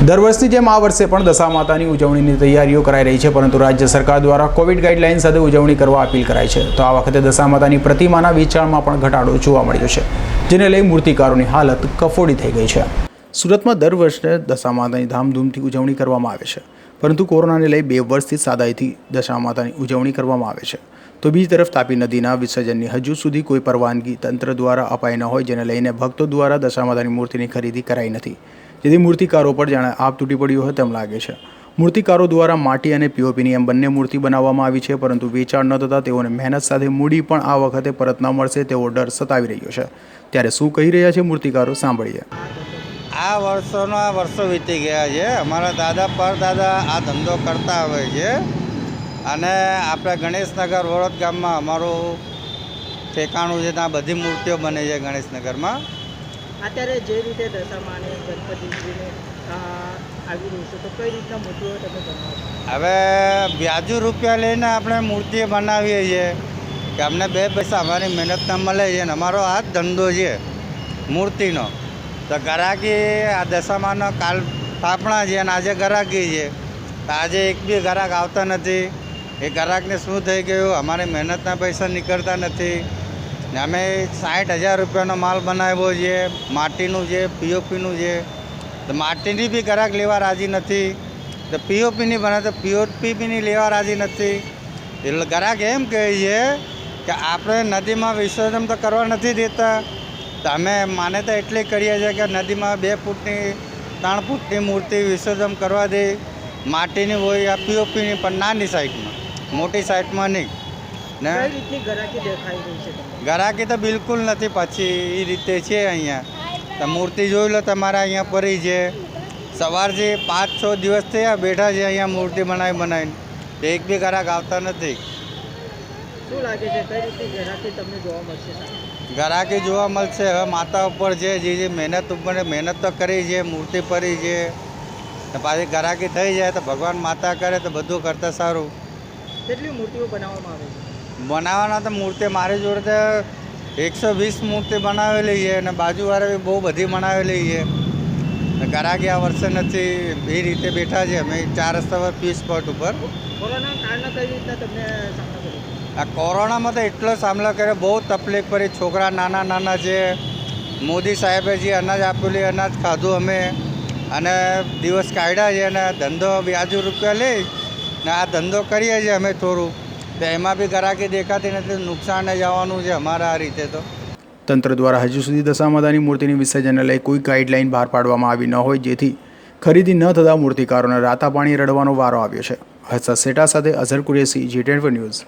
દર વર્ષની જેમ આ વર્ષે પણ દશા માતાની ઉજવણીની તૈયારીઓ કરાઈ રહી છે, પરંતુ રાજ્ય સરકાર દ્વારા કોવિડ ગાઈડલાઇન સાથે ઉજવણી કરવા અપીલ કરાઈ છે. તો આ વખતે દશા માતાની પ્રતિમાના વેચાણમાં પણ ઘટાડો જોવા મળ્યો છે, જેને લઈ મૂર્તિકારોની હાલત કફોડી થઈ ગઈ છે. સુરતમાં દર વર્ષે દશા માતાની ધામધૂમથી ઉજવણી કરવામાં આવે છે, પરંતુ કોરોનાને લઈ બે વર્ષથી સાદાઈથી દશા માતાની ઉજવણી કરવામાં આવે છે. તો બીજી તરફ તાપી નદીના વિસર્જનની હજુ સુધી કોઈ પરવાનગી તંત્ર દ્વારા અપાઈ ન હોય, જેને લઈને ભક્તો દ્વારા દશા માતાની મૂર્તિની ખરીદી કરાઈ નથી. જેથી મૂર્તિકારો પર જાણે આપ તૂટી પડ્યું હોય તેમ લાગે છે. મૂર્તિકારો દ્વારા માટી અને પીઓપીની એમ બંને મૂર્તિ બનાવવામાં આવી છે, પરંતુ વેચાણ ન થતાં તેઓને મહેનત સાથે મૂડી પણ આ વખતે પરત ન મળશે તેવો ડર સતાવી રહ્યો છે. ત્યારે શું કહી રહ્યા છે મૂર્તિકારો? સાંભળીએ. આ વર્ષોના વર્ષો વીતી ગયા છે. અમારા દાદા, પરદાદા આ ધંધો કરતા હોય છે. અને આપણે ગણેશનગર વડોદ ગામમાં અમારું ઠેકાણું છે, ત્યાં બધી મૂર્તિઓ બને છે ગણેશનગરમાં. અત્યારે જે રીતે દશામાં ગણપતિજીને આવી રહ્યું છે, તો કઈ રીતના મૂર્તિઓ તમે બનાવો હવે વ્યાજુ રૂપિયા લઈને આપણે મૂર્તિ બનાવીએ છીએ કે અમને બે પૈસા અમારી મહેનતના મળે છે અને અમારો આ ધંધો છે મૂર્તિનો. તો ગરાકી આ દશામાનો કાલ સ્થાપના છે અને આજે ગરાકી છે. તો આજે એક બી ગ્રાહક આવતા નથી. એ ગ્રાહકને શું થઈ ગયું? અમારી મહેનતના પૈસા નીકળતા નથી. ને અમે સાઠ હજાર રૂપિયાનો માલ બનાવ્યો છે, માટીનું છે પીઓપીનું છે. તો માટીની બી ગ્રાહક લેવા રાજી નથી. તો પીઓપીની બને તો પીઓપીની લેવા રાજી નથી. એટલે ગ્રાહક એમ કહે છે કે આપણે નદીમાં વિસર્જન તો કરવા નથી દેતા. તો અમે માન્યતા એટલી કરીએ છીએ કે નદીમાં બે ફૂટની, ત્રણ ફૂટની મૂર્તિ વિસર્જન કરવા દે. માટીની હોય યા પીઓપીની પણ નાની સાઈડમાં, મોટી સાઈડમાં નહીં. ને રીતની રહી છે ગરાકી તો બિલકુલ નથી પછી એ રીતે છે અહીંયા. તો મૂર્તિ જોઈ લો તમારા અહીંયા પડી છે. સવારથી પાંચ છ દિવસ થયા બેઠા છે અહીંયા મૂર્તિ બનાવી બનાવીને. એક બી ગરાક આવતા નથી. શું લાગે છે કઈ રીતની ગરાકી તમને જોવા મળશે સામે? જોવા મળશે. હવે માતા ઉપર છે જે જે મહેનત ઉપર મહેનત તો કરી છે મૂર્તિ પડી છે. પાછી ગરાકી થઈ જાય તો ભગવાન માતા કરે તો બધું કરતાં સારું. કેટલી મૂર્તિઓ બનાવવામાં આવે છે? બનાવવાના તો મૂર્તિ મારી જોડે તો એકસો વીસ મૂર્તિ બનાવેલી છે અને બાજુવાળા બી બહુ બધી બનાવેલી છે. ગ્રાહકી આ વર્ષે નથી એ રીતે બેઠા છે. અમે ચાર રસ્તા પર પીસ સ્પોટ ઉપર. આ કોરોનામાં તો એટલો સામનો કર્યો બહુ તકલીફ પડી. છોકરા નાના નાના છે. મોદી સાહેબે જે અનાજ આપેલું એ અનાજ ખાધું અમે. અને દિવસ કાઢ્યા છે અને ધંધો વ્યાજુ રૂપિયા લઈ ને આ ધંધો કરીએ છીએ અમે થોડું. તો એમાં બી ગ્રાહકી દેખાતી નથી, નુકસાન જવાનું છે અમારા આ રીતે તો. તંત્ર દ્વારા હજુ સુધી દશામાતાની મૂર્તિની વિસર્જનને લઈ કોઈ ગાઈડલાઈન બહાર પાડવામાં આવી ન હોય, જેથી ખરીદી ન થતાં મૂર્તિકારોને રાતા પાણી રડવાનો વારો આવ્યો છે. હર્ષદ સેટા સાથે Azhar Qureshi G ten news